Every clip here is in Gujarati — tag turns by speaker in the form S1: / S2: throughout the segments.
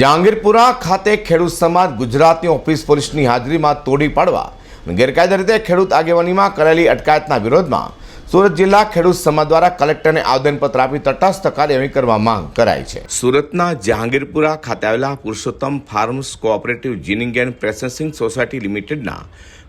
S1: જહાંગીરપુરા ખાતે ખેડૂત સમાજ ગુજરાતની ઓફિસ પોલીસની હાજરીમાં તોડી પાડવા ગેરકાયદે રીતે ખેડૂત આગેવાનીમાં કરેલી અટકાયતના વિરોધમાં સુરત જિલ્લા ખેડૂત સમાજ દ્વારા કલેક્ટરને આવેદનપત્ર આપી તટસ્થ કાર્યવાહી કરવા માંગ કરાઈ છે. સુરતના જહાંગીરપુરા ખાતે આવેલા Purushottam farms cooperative ginning and processing society લિમિટેડના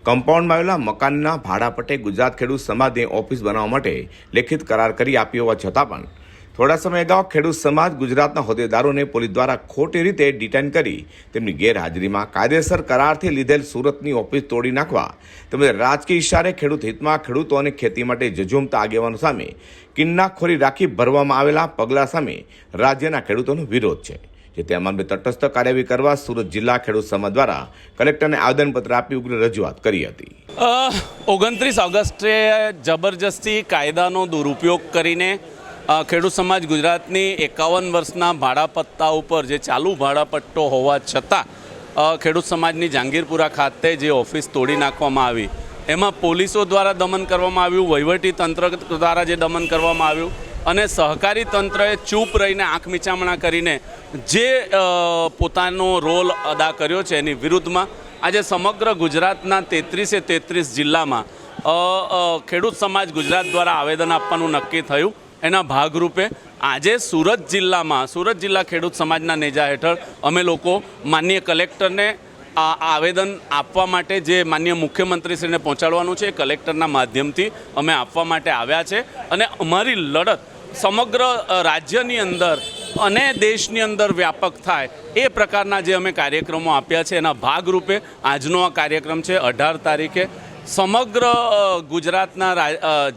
S1: કમ્પાઉન્ડમાં આવેલા મકાનના ભાડા પટ્ટે ગુજરાત ખેડૂત સમાજને ઓફિસ બનાવવા માટે લેખિત કરાર કરી આપ્યો હોવા છતાં પણ થોડા સમય અગાઉ ખેડૂત સમાજ ગુજરાતના હોદ્દેદારોને પોલીસ દ્વારા ખોટી રીતે ડિટેન કરી તેમની ગેરહાજરીમાં કાયદેસર કરારથી લીધેલ સુરતની ઓફિસ તોડી નાખવા તેમજ રાજકીય ઇશારે ખેડૂત હિતમાં ખેડૂતો અને ખેતી માટે જજુમતા આગેવાનો સામે કિન્નાખોરી રાખી ભરવામાં આવેલા પગલાં સામે રાજ્યના ખેડૂતોનો વિરોધ છે જેથી આ મામલે તટસ્થ કાર્યવાહી કરવા સુરત જિલ્લા ખેડૂત સમાજ દ્વારા કલેક્ટરને આવેદનપત્ર આપી ઉગ્ર રજૂઆત કરી હતી.
S2: ઓગણત્રીસ ઓગસ્ટે જબરજસ્તી કાયદાનો દુરુપયોગ કરીને ખેડૂત સમાજ ગુજરાતની એકાવન વર્ષના ભાડાપત્તા ઉપર જે ચાલુ ભાડાપટ્ટો હોવા છતાં ખેડૂત સમાજની જાંગીરપુરા ખાતે જે ઓફિસ તોડી નાખવામાં આવી, એમાં પોલીસો દ્વારા દમન કરવામાં આવ્યું, વહીવટી તંત્ર દ્વારા જે દમન કરવામાં આવ્યું અને સહકારી તંત્રએ ચૂપ રહીને આંખ મીચામણા કરીને જે પોતાનો રોલ અદા કર્યો છે એની વિરુદ્ધમાં, આજે સમગ્ર ગુજરાતના તેત્રીસે તેત્રીસ જિલ્લામાં ખેડૂત સમાજ ગુજરાત દ્વારા આવેદન આપવાનું નક્કી થયું. એના ભાગરૂપે આજે સુરત જિલ્લામાં, સુરત જિલ્લા ખેડૂત સમાજના નેજા હેઠળ અમે લોકો માન્ય કલેક્ટરને આ આવેદન આપવા માટે જે માન્ય મુખ્યમંત્રીશ્રીને પહોંચાડવાનું છે એ કલેક્ટરના માધ્યમથી અમે આપવા માટે આવ્યા છે. અને અમારી લડત સમગ્ર રાજ્યની અંદર અને દેશની અંદર વ્યાપક થાય એ પ્રકારના જે અમે કાર્યક્રમો આપ્યા છે એના ભાગરૂપે આજનો આ કાર્યક્રમ છે અઢાર તારીખે સમગ્ર ગુજરાતના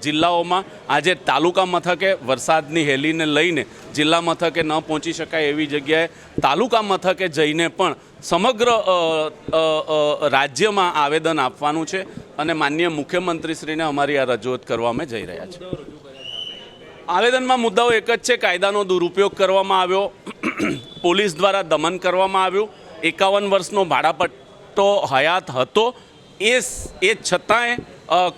S2: જિલ્લાઓમાં આજે તાલુકા મથકે વરસાદની હેલીને લઈને જિલ્લા મથકે ન પહોંચી શકાય એવી જગ્યાએ તાલુકા મથકે જઈને પણ સમગ્ર રાજ્યમાં આવેદન આપવાનું છે અને માન્ય મુખ્યમંત્રીશ્રીને અમારી આ રજૂઆત કરવા અમે જઈ રહ્યા છીએ. આવેદનમાં મુદ્દાઓ એક જ છે, કાયદાનો દુરુપયોગ કરવામાં આવ્યો, પોલીસ દ્વારા દમન કરવામાં આવ્યું. એકાવન વર્ષનો ભાડાપટ્ટો હયાત હતો. એ એ છતાંય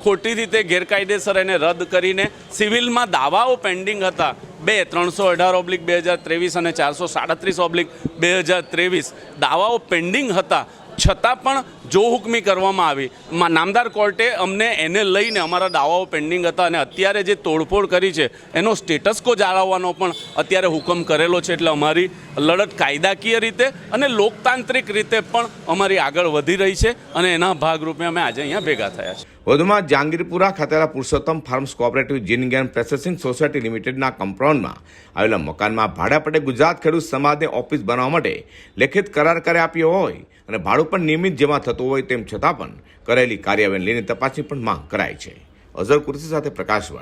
S2: ખોટી રીતે ગેરકાયદેસર એને રદ કરીને સિવિલમાં દાવાઓ પેન્ડિંગ હતા. બે, ત્રણસો અઢાર ઓબ્લિક, બે હજાર ત્રેવીસ અને ચારસો સાડત્રીસ ઓબ્લિક, બે હજાર ત્રેવીસ. દાવાઓ પેન્ડિંગ હતા. છતાં પણ જો હુકમી કરવામાં આવી નામદાર કોર્ટે અમને એને લઈને અમારા દાવાઓ પેન્ડિંગ હતા અને અત્યારે જે તોડફોડ કરી છે, એનો સ્ટેટસ કો જાળવવાનો પણ અત્યારે હુકમ કરેલો છે એટલે અમારી લડત કાયદાકીય રીતે અને લોકતાંત્રિક રીતે પણ અમારી આગળ વધી રહી છે અને એના ભાગરૂપે અમે આજે અહીંયા ભેગા થયા છે
S1: વધુમાં જાંગીરપુરા ખાતેના Purushottam farms cooperative gin and processing society લિમિટેડના કમ્પાઉન્ડમાં આવેલા મકાનમાં ભાડા પટ્ટે ગુજરાત ખેડૂત સમાજને ઓફિસ બનાવવા માટે લેખિત કરાર કરી આપ્યો હોય અને ભાડું પણ નિયમિત જમા થતું હોય તેમ છતાં પણ કરેલી કાર્યવાહીને લઈને તપાસની પણ માંગ કરાઈ છે. અઝર કુર્સી સાથે પ્રકાશવાળ